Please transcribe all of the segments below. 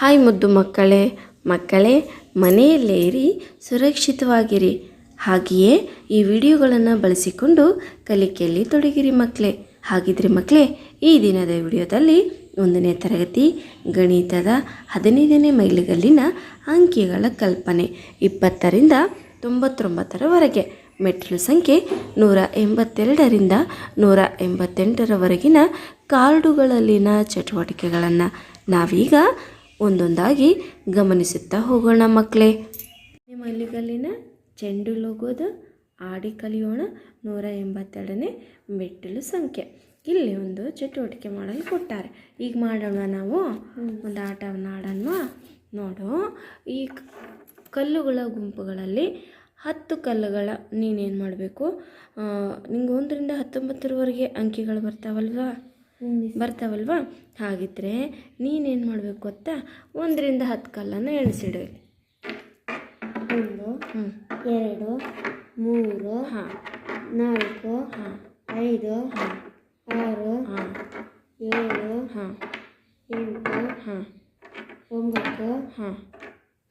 Hi ಮುದ್ದು ಮಕ್ಕಳೇ ಮಕ್ಕಳೇ, ಮನೆಯಲ್ಲೇ ಇರಿ, ಸುರಕ್ಷಿತವಾಗಿರಿ. ಹಾಗೆಯೇ ಈ ವಿಡಿಯೋಗಳನ್ನು ಬಳಸಿಕೊಂಡು ಕಲಿಕೆಯಲ್ಲಿ ತೊಡಗಿರಿ ಮಕ್ಕಳೇ. ಹಾಗಿದ್ರೆ ಮಕ್ಕಳೇ, ಈ ದಿನದ ವಿಡಿಯೋದಲ್ಲಿ ಒಂದನೇ ತರಗತಿ, ಗಣಿತದ ಹದಿನೈದನೇ ಮೈಲಿಗಲ್ಲಿನ ಅಂಕಿಗಳ ಕಲ್ಪನೆ, ಇಪ್ಪತ್ತರಿಂದ ತೊಂಬತ್ತೊಂಬತ್ತರವರೆಗೆ. ಮೆಟ್ಟಿಲು ಸಂಖ್ಯೆ ನೂರ ಎಂಬತ್ತೆರಡರಿಂದ ನೂರ ಎಂಬತ್ತೆಂಟರವರೆಗಿನ ಕಾರ್ಡುಗಳಲ್ಲಿನ ಚಟುವಟಿಕೆಗಳನ್ನು ನಾವೀಗ ಒಂದೊಂದಾಗಿ ಗಮನಿಸುತ್ತಾ ಹೋಗೋಣ ಮಕ್ಕಳೇ. ಮಲ್ಲಿಗಲ್ಲಿನ ಚೆಂಡು ಲೋಗೋದು ಆಡಿ ಕಲಿಯೋಣ ನೂರ ಎಂಬತ್ತೆರಡನೇ ಮೆಟ್ಟಿಲು ಸಂಖ್ಯೆ. ಇಲ್ಲಿ ಒಂದು ಚಟುವಟಿಕೆ ಮಾಡಲು ಕೊಟ್ಟಾರೆ. ಈಗ ಮಾಡೋಣ ನಾವು ಒಂದು ಆಟವನ್ನು ಆಡೋಣ. ನೋಡು. ಈ ಕಲ್ಲುಗಳ ಗುಂಪುಗಳಲ್ಲಿ ಹತ್ತು ಕಲ್ಲುಗಳ ನೀನೇನು ಮಾಡಬೇಕು? ನಿಂಗೆ ಒಂದರಿಂದ ಹತ್ತೊಂಬತ್ತರವರೆಗೆ ಅಂಕಿಗಳು ಬರ್ತಾವಲ್ವಾ? ಬರ್ತಾವಲ್ವಾ? ಹಾಗಿದ್ರೆ ನೀನೇನು ಮಾಡಬೇಕು ಗೊತ್ತಾ? ಒಂದರಿಂದ ಹತ್ತು ಕಲ್ಲನ್ನು ಎಣಿಸಿಡು. ಒಂದು ಎರಡು ಮೂರು ಹಾಂ. ನಾಲ್ಕು ಹಾಂ. ಐದು ಹಾಂ. ಆರು ಹಾಂ. ಏಳು ಹಾಂ. ಎಂಟು ಹಾಂ. ಒಂಬತ್ತು ಹಾಂ.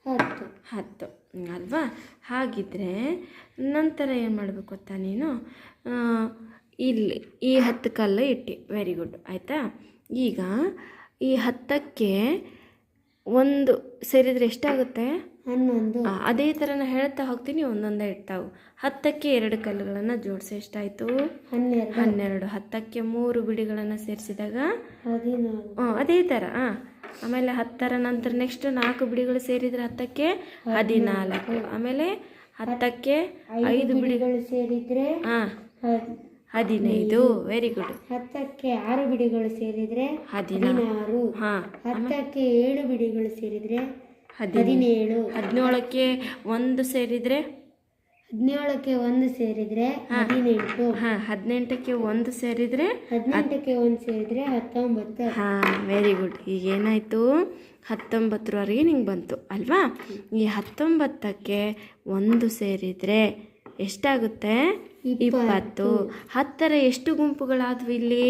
ಹತ್ತು. ಹತ್ತು. ಅಲ್ವಾ? ಹಾಗಿದ್ರೆ ನಂತರ ಏನು ಮಾಡಬೇಕು ಗೊತ್ತಾ ನೀನು? ಇಲ್ಲಿ ಈ ಹತ್ತು ಕಲ್ಲು ಇಟ್ಟು. ವೆರಿ ಗುಡ್ ಆಯಿತಾ? ಈಗ ಈ ಹತ್ತಕ್ಕೆ ಒಂದು ಸೇರಿದರೆ ಎಷ್ಟಾಗುತ್ತೆ? ಹನ್ನೊಂದು. ಅದೇ ಥರ ನಾನು ಹೇಳ್ತಾ ಹೋಗ್ತೀನಿ ಒಂದೊಂದೇ ಇರ್ತಾವೆ. ಹತ್ತಕ್ಕೆ ಎರಡು ಕಲ್ಲುಗಳನ್ನು ಜೋಡಿಸಿ ಎಷ್ಟಾಯಿತು? ಹನ್ನೆರಡು. ಹನ್ನೆರಡು. ಹತ್ತಕ್ಕೆ ಮೂರು ಬಿಡಿಗಳನ್ನು ಸೇರಿಸಿದಾಗ? ಹ್ಮ್, ಅದೇ ಥರ ಹಾಂ ಆಮೇಲೆ ಹತ್ತರ ನಂತರ ನೆಕ್ಸ್ಟ್ ನಾಲ್ಕು ಬಿಡಿಗಳು ಸೇರಿದರೆ ಹತ್ತಕ್ಕೆ ಹದಿನಾಲ್ಕು. ಆಮೇಲೆ ಹತ್ತಕ್ಕೆ ಐದು ಬಿಡಿಗಳು ಸೇರಿದರೆ ಹಾಂ ಹದಿನೈದು. ವೆರಿ ಗುಡ್ ಹತ್ತಕ್ಕೆ ಆರು ಬಿಡಿಗಳು ಸೇರಿದ್ರೆ ಹದಿನಾರು. ಹಾಂ. ಹತ್ತಕ್ಕೆ ಏಳು ಬಿಡಿಗಳು ಸೇರಿದ್ರೆ ಹದಿನೇಳು. ಹದಿನೇಳಕ್ಕೆ ಒಂದು ಸೇರಿದರೆ? ಹದಿನೇಳಕ್ಕೆ ಒಂದು ಸೇರಿದ್ರೆ ಹದಿನೆಂಟು. ಹಾಂ ಹದಿನೆಂಟಕ್ಕೆ ಒಂದು ಸೇರಿದರೆ ಹದಿನೆಂಟಕ್ಕೆ ಒಂದು ಸೇರಿದ್ರೆ ಹತ್ತೊಂಬತ್ತು. ಹಾಂ ವೆರಿ ಗುಡ್ ಈಗ ಏನಾಯಿತು? ಹತ್ತೊಂಬತ್ತರವರೆಗೆ ನಿಂಗೆ ಬಂತು ಅಲ್ವಾ? ಈ ಹತ್ತೊಂಬತ್ತಕ್ಕೆ ಒಂದು ಸೇರಿದರೆ ಎಷ್ಟಾಗುತ್ತೆ? ಇಪ್ಪತ್ತು. ಹತ್ತರ ಎಷ್ಟು ಗುಂಪುಗಳಾದವು ಇಲ್ಲಿ?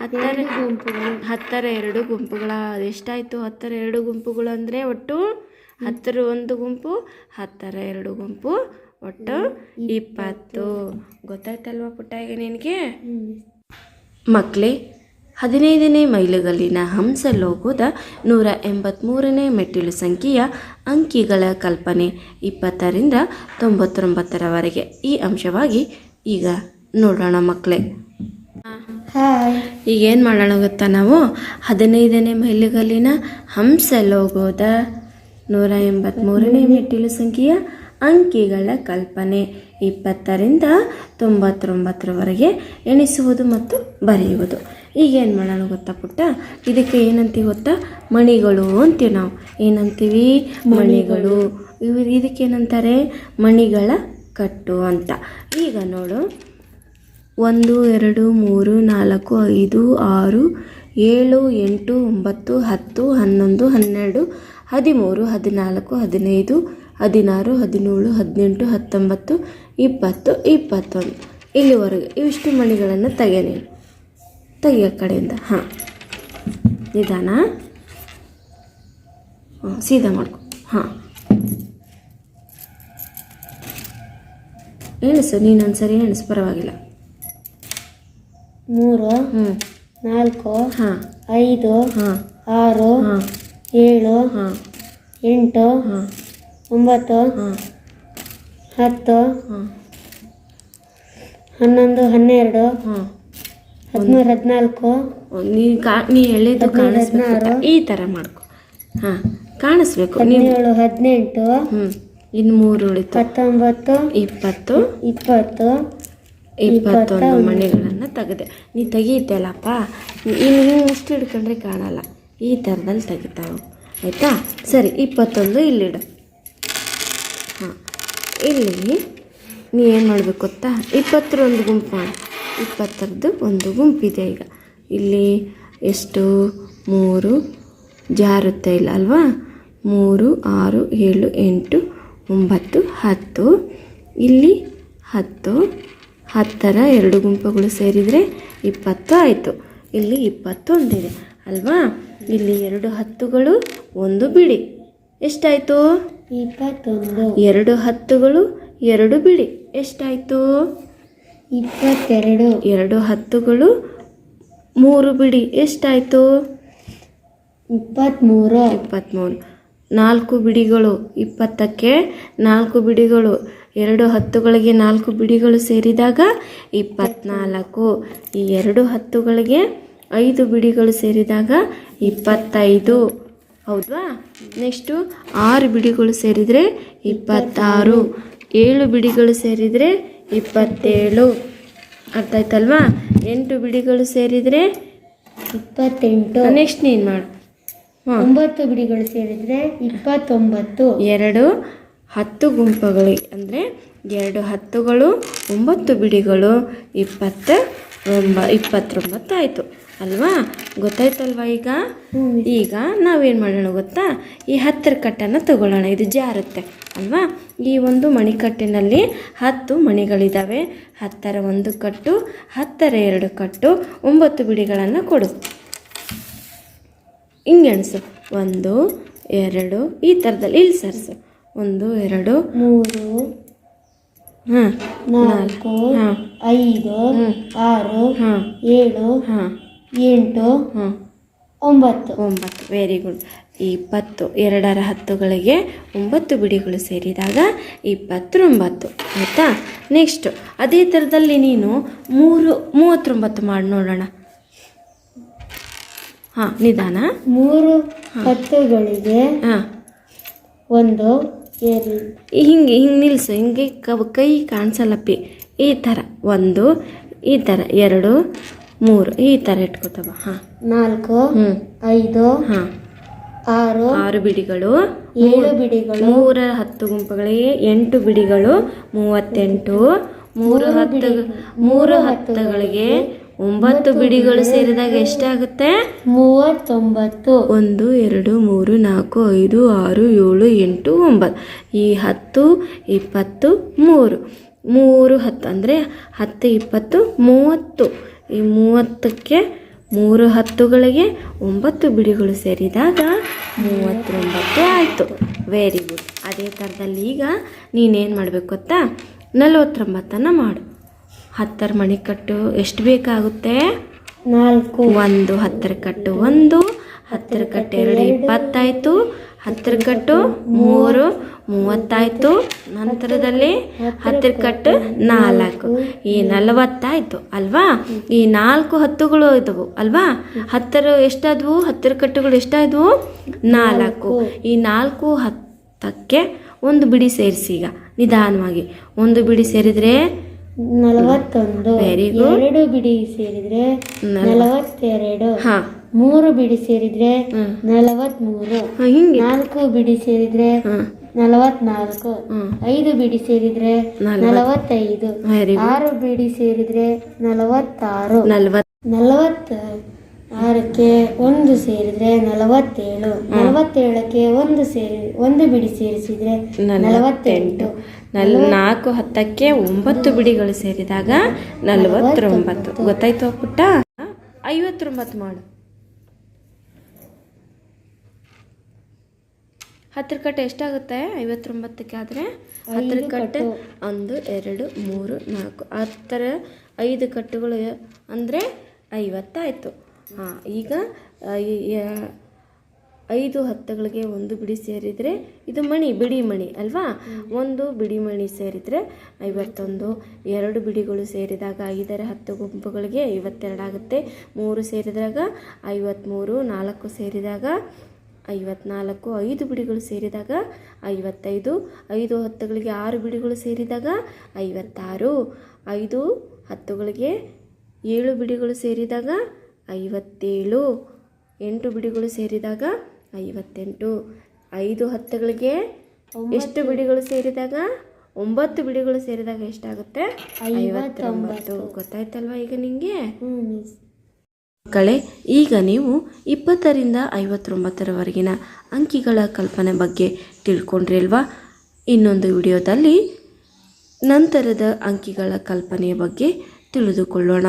ಹತ್ತರ ಗುಂಪುಗಳು. ಹತ್ತರ ಎರಡು ಗುಂಪುಗಳ ಎಷ್ಟಾಯಿತು ಹತ್ತರ ಎರಡು ಗುಂಪುಗಳು ಅಂದರೆ ಒಟ್ಟು ಹತ್ತರ ಒಂದು ಗುಂಪು ಹತ್ತರ ಎರಡು ಗುಂಪು ಒಟ್ಟು ಇಪ್ಪತ್ತು. ಗೊತ್ತಾಯ್ತಲ್ವಾ ಪುಟ್ಟ ಈಗ ನಿನಗೆ? ಮಕ್ಕಳೇ ಹದಿನೈದನೇ ಮೈಲುಗಲ್ಲಿನ ಹಂಸ ಲೋಗೋದ ನೂರ ಎಂಬತ್ತ್ಮೂರನೇ ಮೆಟ್ಟಿಲು ಸಂಖ್ಯೆಯ ಅಂಕಿಗಳ ಕಲ್ಪನೆ ಇಪ್ಪತ್ತರಿಂದ ತೊಂಬತ್ತೊಂಬತ್ತರವರೆಗೆ ಈ ಅಂಶವಾಗಿ ಈಗ ನೋಡೋಣ ಮಕ್ಕಳೇ. ಈಗ ಏನು ಮಾಡೋಣ ಗೊತ್ತಾ ನಾವು? ಹದಿನೈದನೇ ಮೈಲುಗಲ್ಲಿನ ಹಂಸ ಲೋಗೋದ ನೂರ ಎಂಬತ್ತ್ಮೂರನೇ ಮೆಟ್ಟಿಲು ಸಂಖ್ಯೆಯ ಅಂಕಿಗಳ ಕಲ್ಪನೆ. ಇಪ್ಪತ್ತರಿಂದ ತೊಂಬತ್ತೊಂಬತ್ತರವರೆಗೆ ಎಣಿಸುವುದು ಮತ್ತು ಬರೆಯುವುದು. ಈಗ ಏನು ಮಾಡೋಣ ಗೊತ್ತಾ ಪುಟ್ಟ? ಇದಕ್ಕೆ ಏನಂತೀವಿ ಗೊತ್ತಾ? ಮಣಿಗಳು ಅಂತೀವಿ ನಾವು. ಏನಂತೀವಿ? ಮಣಿಗಳು. ಇವು ಇದಕ್ಕೇನಂತಾರೆ ಮಣಿಗಳ ಕಟ್ಟು ಅಂತ. ಈಗ ನೋಡು. ಒಂದು, ಎರಡು, ಮೂರು, ನಾಲ್ಕು, ಐದು, ಆರು, ಏಳು, ಎಂಟು, ಒಂಬತ್ತು, ಹತ್ತು, ಹನ್ನೊಂದು, ಹನ್ನೆರಡು, ಹದಿಮೂರು, ಹದಿನಾಲ್ಕು, ಹದಿನೈದು, ಹದಿನಾರು, ಹದಿನೇಳು, ಹದಿನೆಂಟು, ಹತ್ತೊಂಬತ್ತು, ಇಪ್ಪತ್ತು, ಇಪ್ಪತ್ತೊಂದು. ಇಲ್ಲಿವರೆಗೆ ಇವಿಷ್ಟು ಮಣಿಗಳನ್ನು ತೆಗೆ ನೀನು ತೆಗಿಯೋ ಕಡೆಯಿಂದ. ಹಾಂ. ನಿಧಾನ. ಸೀದಾ ಮಾಡ್ಕೊ. ಹಾಂ. ಎಣಿಸು ನೀನು ಒಂದ್ಸರಿ ಎಣಿಸು ಪರವಾಗಿಲ್ಲ. ಮೂರು ಹ್ಞೂ ನಾಲ್ಕು ಹಾಂ. ಐದು ಹಾಂ. ಆರು ಹಾಂ. ಏಳು ಹಾಂ. ಎಂಟು ಹಾಂ. ಒಂಬತ್ತು ಹಾಂ. ಹತ್ತು ಹಾಂ. ಹನ್ನೊಂದು ಹನ್ನೆರಡು ಹಾಂ. ಹದಿಮೂರು ಹದಿನಾಲ್ಕು ನೀ ಕಾ ನೀ ಎಳೆದು ಕಾಣಿಸ್ಬೇಕು. ಈ ಥರ ಮಾಡ್ಕೊ. ಹಾಂ ಕಾಣಿಸ್ಬೇಕು ಹದಿನೇಳು ಹದಿನೆಂಟು ಹ್ಞೂ ಇನ್ನು ಮೂರು ಉಳಿತು. ಹತ್ತೊಂಬತ್ತು ಇಪ್ಪತ್ತು ಇಪ್ಪತ್ತು ಇಪ್ಪತ್ತೊಂದು ಮಣಿಗಳನ್ನು ತೆಗೆದೆ. ನೀ ತೆಗೀತಲ್ಲಪ್ಪ ಇನ್ನು ಇಷ್ಟು ಹಿಡ್ಕೊಂಡ್ರೆ ಕಾಣಲ್ಲ. ಈ ಥರದಲ್ಲಿ ತೆಗಿತಾವು. ಆಯಿತಾ? ಸರಿ ಇಪ್ಪತ್ತೊಂದು ಇಲ್ಲಿಡು ಹಾಂ. ಇಲ್ಲಿ ನೀ ಏನು ಮಾಡಬೇಕು ಗೊತ್ತಾ? ಇಪ್ಪತ್ತರ ಒಂದು ಗುಂಪು ಮಾಡು. ಇಪ್ಪತ್ತರದ್ದು ಒಂದು ಗುಂಪಿದೆ ಈಗ. ಇಲ್ಲಿ ಎಷ್ಟು? ಮೂರು. ಜಾರುತ್ತೆ ಇಲ್ಲ ಅಲ್ವಾ? ಮೂರು ಆರು ಏಳು ಎಂಟು ಒಂಬತ್ತು ಹತ್ತು ಇಲ್ಲಿ ಹತ್ತು ಹತ್ತರ ಎರಡು ಗುಂಪುಗಳು ಸೇರಿದರೆ ಇಪ್ಪತ್ತು ಆಯಿತು. ಇಲ್ಲಿ ಇಪ್ಪತ್ತು ಒಂದಿದೆ ಅಲ್ವಾ? ಇಲ್ಲಿ ಎರಡು ಹತ್ತುಗಳು ಒಂದು ಬಿಡಿ ಎಷ್ಟಾಯಿತು? ಇಪ್ಪತ್ತೊಂದು. ಎರಡು ಹತ್ತುಗಳು ಎರಡು ಬಿಡಿ ಎಷ್ಟಾಯಿತು? ಇಪ್ಪತ್ತೆರಡು. ಎರಡು ಹತ್ತುಗಳು ಮೂರು ಬಿಡಿ ಎಷ್ಟಾಯಿತು? ಇಪ್ಪತ್ತ್ಮೂರು. ಇಪ್ಪತ್ತ್ಮೂರು. ನಾಲ್ಕು ಬಿಡಿಗಳು ಇಪ್ಪತ್ತಕ್ಕೆ ನಾಲ್ಕು ಬಿಡಿಗಳು ಎರಡು ಹತ್ತುಗಳಿಗೆ ನಾಲ್ಕು ಬಿಡಿಗಳು ಸೇರಿದಾಗ ಇಪ್ಪತ್ನಾಲ್ಕು. ಈ ಎರಡು ಹತ್ತುಗಳಿಗೆ ಐದು ಬಿಡಿಗಳು ಸೇರಿದಾಗ ಇಪ್ಪತ್ತೈದು. ಹೌದಾ ನೆಕ್ಸ್ಟು ಆರು ಬಿಡಿಗಳು ಸೇರಿದರೆ ಇಪ್ಪತ್ತಾರು. ಏಳು ಬಿಡಿಗಳು ಸೇರಿದರೆ ಇಪ್ಪತ್ತೇಳು. ಅರ್ಥ ಆಯ್ತಲ್ವಾ? ಎಂಟು ಬಿಡಿಗಳು ಸೇರಿದರೆ ಇಪ್ಪತ್ತೆಂಟು. ನೆಕ್ಸ್ಟ್ ನೀನು ಮಾಡು. ಒಂಬತ್ತು ಬಿಡಿಗಳು ಸೇರಿದ್ರೆ ಇಪ್ಪತ್ತೊಂಬತ್ತು. ಎರಡು ಹತ್ತು ಗುಂಪುಗಳು ಅಂದರೆ ಎರಡು ಹತ್ತುಗಳು ಒಂಬತ್ತು ಬಿಡಿಗಳು ಇಪ್ಪತ್ತ ಒಂಬ ಇಪ್ಪತ್ತೊಂಬತ್ತು ಆಯಿತು. ಅಲ್ವಾ? ಗೊತ್ತಾಯ್ತಲ್ವಾ ಈಗ? ಈಗ ನಾವೇನು ಮಾಡೋಣ ಗೊತ್ತಾ? ಈ ಹತ್ತರ ಕಟ್ಟನ್ನು ತಗೊಳ್ಳೋಣ. ಇದು ಜಾರುತ್ತೆ. ಅಲ್ವಾ? ಈ ಒಂದು ಮಣಿಕಟ್ಟಿನಲ್ಲಿ ಹತ್ತು ಮಣಿಗಳಿದ್ದಾವೆ ಹತ್ತರ ಒಂದು ಕಟ್ಟು ಹತ್ತರ ಎರಡು ಕಟ್ಟು ಒಂಬತ್ತು ಬಿಡಿಗಳನ್ನು ಕೊಡು. ಹಿಂಗೆ ಎಣಿಸು. ಒಂದು ಎರಡು ಈ ಥರದಲ್ಲಿ ಇಲ್ಲಿ ಸರಿಸು. ಒಂದು ಎರಡು ಮೂರು ಹಾಂ ನಾಲ್ಕು ಹಾಂ ಐದು ಆರು ಹಾಂ ಏಳು ಹಾಂ ಎಂಟು ಹಾಂ ಒಂಬತ್ತು. ಒಂಬತ್ತು. ವೆರಿ ಗುಡ್ ಇಪ್ಪತ್ತು ಎರಡರ ಹತ್ತುಗಳಿಗೆ ಒಂಬತ್ತು ಬಿಡಿಗಳು ಸೇರಿದಾಗ ಇಪ್ಪತ್ತೊಂಬತ್ತು ಆಯಿತಾ? ನೆಕ್ಸ್ಟು ಅದೇ ಥರದಲ್ಲಿ ನೀನು ಮೂರು ಮೂವತ್ತೊಂಬತ್ತು ಮಾಡಿ ನೋಡೋಣ. ಹಾಂ ನಿಧಾನ. ಮೂರು ಹತ್ತುಗಳಿಗೆ ಹಾಂ. ಒಂದು ಹಿಂಗೆ ಹಿಂಗೆ ನಿಲ್ಲಿಸು ಹಿಂಗೆ ಕೈ ಕಾಣಿಸಲ್ಲಪ್ಪಿ. ಈ ಥರ ಒಂದು ಈ ಥರ ಎರಡು ಮೂರು ಈ ಥರ ಇಟ್ಕೋತವ. ಹಾಂ. ನಾಲ್ಕು ಹ್ಞೂ ಐದು ಹಾಂ. ಆರು ಆರು ಬಿಡಿಗಳು. ಏಳು ಬಿಡಿಗಳು. ಮೂರ ಹತ್ತು ಗುಂಪುಗಳಿಗೆ ಎಂಟು ಬಿಡಿಗಳು ಮೂವತ್ತೆಂಟು ಮೂರು ಹತ್ತು ಮೂರು ಹತ್ತುಗಳಿಗೆ ಒಂಬತ್ತು ಬಿಡಿಗಳು ಸೇರಿದಾಗ ಎಷ್ಟಾಗುತ್ತೆ? ಮೂವತ್ತೊಂಬತ್ತು. ಒಂದು ಎರಡು ಮೂರು ನಾಲ್ಕು ಐದು ಆರು ಏಳು ಎಂಟು ಒಂಬತ್ತು. ಈ ಹತ್ತು ಇಪ್ಪತ್ತು ಮೂರು. ಮೂರು ಹತ್ತು ಅಂದರೆ ಹತ್ತು ಇಪ್ಪತ್ತು ಮೂವತ್ತು. ಈ ಮೂವತ್ತಕ್ಕೆ ಮೂರು ಹತ್ತುಗಳಿಗೆ ಒಂಬತ್ತು ಬಿಡಿಗಳು ಸೇರಿದಾಗ ಮೂವತ್ತೊಂಬತ್ತು ಆಯಿತು. ವೆರಿ ಗುಡ್ ಅದೇ ಥರದಲ್ಲಿ ಈಗ ನೀನೇನು ಮಾಡಬೇಕು ಗೊತ್ತಾ? ನಲವತ್ತೊಂಬತ್ತನ್ನು ಮಾಡು. ಹತ್ತರ ಮಣಿಕಟ್ಟು ಎಷ್ಟು ಬೇಕಾಗುತ್ತೆ? ನಾಲ್ಕು. ಒಂದು ಹತ್ತರ ಕಟ್ಟು ಒಂದು ಹತ್ತರ ಕಟ್ಟು ಎರಡು ಇಪ್ಪತ್ತಾಯಿತು. ಹತ್ತರ ಕಟ್ಟು ಮೂರು ಮೂವತ್ತಾಯಿತು. ನಂತರದಲ್ಲಿ ಹತ್ತರ ಕಟ್ಟು ನಾಲ್ಕು. ಈ ನಲವತ್ತಾಯಿತು ಅಲ್ವಾ? ಈ ನಾಲ್ಕು ಹತ್ತುಗಳು ಇದ್ದವು ಅಲ್ವಾ? ಹತ್ತರ ಎಷ್ಟಾದವು? ಹತ್ತರ ಕಟ್ಟುಗಳು ಎಷ್ಟಾದವು ನಾಲ್ಕು. ಈ ನಾಲ್ಕು ಹತ್ತಕ್ಕೆ ಒಂದು ಬಿಡಿ ಸೇರಿಸಿ ಈಗ ನಿಧಾನವಾಗಿ. ಒಂದು ಬಿಡಿ ಸೇರಿದರೆ ನಲವತ್ತೊಂದು. ಎರಡು ಬಿಡಿ ಸೇರಿದ್ರೆ ನಲವತ್ತೆರಡು. ಮೂರು ಬಿಡಿ ಸೇರಿದ್ರೆ. ನಲವತ್ಮೂರು. ನಾಲ್ಕು ಬಿಡಿ ಸೇರಿದ್ರೆ ನಲವತ್ನಾಲ್ಕು. ಐದು ಬಿಡಿ ಸೇರಿದ್ರೆ ನಲವತ್ತೈದು. ಆರು ಬಿಡಿ ಸೇರಿದ್ರೆ ನಲವತ್ತಾರು. ನಲ್ವತ್ತು ನಲವತ್ತ ಆರಕ್ಕೆ ಒಂದು ಸೇರಿದ್ರೆ ನಲವತ್ತೇಳು. ನಲವತ್ತೇಳಕ್ಕೆ ಒಂದು ಸೇರಿ ಒಂದು ಬಿಡಿ ಸೇರಿಸಿದ್ರೆ ನಲವತ್ತೆಂಟು. ನಲ್ ನಾಲ್ಕು ಹತ್ತಕ್ಕೆ ಒಂಬತ್ತು ಬಿಡಿಗಳು ಸೇರಿದಾಗ ನಲವತ್ತೊಂಬತ್ತು. ಗೊತ್ತಾಯ್ತು ಪುಟ್ಟ? ಐವತ್ತೊಂಬತ್ತು ಮಾಡು. ಹತ್ತರ ಕಟ್ಟೆ ಎಷ್ಟಾಗುತ್ತೆ? ಐವತ್ತೊಂಬತ್ತಕ್ಕೆ ಆದರೆ ಹತ್ತರ ಕಟ್ಟೆ. ಒಂದು ಎರಡು ಮೂರು ನಾಲ್ಕು. ಹತ್ತರ ಐದು ಕಟ್ಟುಗಳು ಅಂದರೆ ಐವತ್ತಾಯಿತು. ಹಾಂ, ಈಗ ಐದು ಹತ್ತುಗಳಿಗೆ ಒಂದು ಬಿಡಿ ಸೇರಿದರೆ ಇದು ಮಣಿ, ಬಿಡಿ ಮಣಿ ಅಲ್ವಾ? ಒಂದು ಬಿಡಿ ಮಣಿ ಸೇರಿದರೆ ಐವತ್ತೊಂದು, ಎರಡು ಬಿಡಿಗಳು ಸೇರಿದಾಗ ಐದರ ಹತ್ತು ಗುಂಪುಗಳಿಗೆ ಐವತ್ತೆರಡು ಆಗುತ್ತೆ. ಮೂರು ಸೇರಿದಾಗ ಐವತ್ತ್ಮೂರು ನಾಲ್ಕು ಸೇರಿದಾಗ ಐವತ್ನಾಲ್ಕು, ಐದು ಬಿಡಿಗಳು ಸೇರಿದಾಗ ಐವತ್ತೈದು, ಐದು ಹತ್ತುಗಳಿಗೆ ಆರು ಬಿಡಿಗಳು ಸೇರಿದಾಗ ಐವತ್ತಾರು, ಐದು ಹತ್ತುಗಳಿಗೆ ಏಳು ಬಿಡಿಗಳು ಸೇರಿದಾಗ ಐವತ್ತೇಳು. ಎಂಟು ಬಿಡಿಗಳು ಸೇರಿದಾಗ ಐವತ್ತೆಂಟು. ಐದು ಹತ್ತುಗಳಿಗೆ ಎಷ್ಟು ಬಿಡಿಗಳು ಸೇರಿದಾಗ? ಒಂಬತ್ತು ಬಿಡಿಗಳು ಸೇರಿದಾಗ ಎಷ್ಟಾಗುತ್ತೆ? ಐವತ್ತೊಂಬತ್ತು. ಗೊತ್ತಾಯ್ತಲ್ವಾ ಈಗ ನಿಮಗೆ ಮಕ್ಕಳೇ ಈಗ ನೀವು ಇಪ್ಪತ್ತರಿಂದ ಐವತ್ತೊಂಬತ್ತರವರೆಗಿನ ಅಂಕಿಗಳ ಕಲ್ಪನೆ ಬಗ್ಗೆ ತಿಳ್ಕೊಂಡ್ರಿ ಅಲ್ವಾ ಇನ್ನೊಂದು ವಿಡಿಯೋದಲ್ಲಿ ನಂತರದ ಅಂಕಿಗಳ ಕಲ್ಪನೆಯ ಬಗ್ಗೆ ತಿಳಿದುಕೊಳ್ಳೋಣ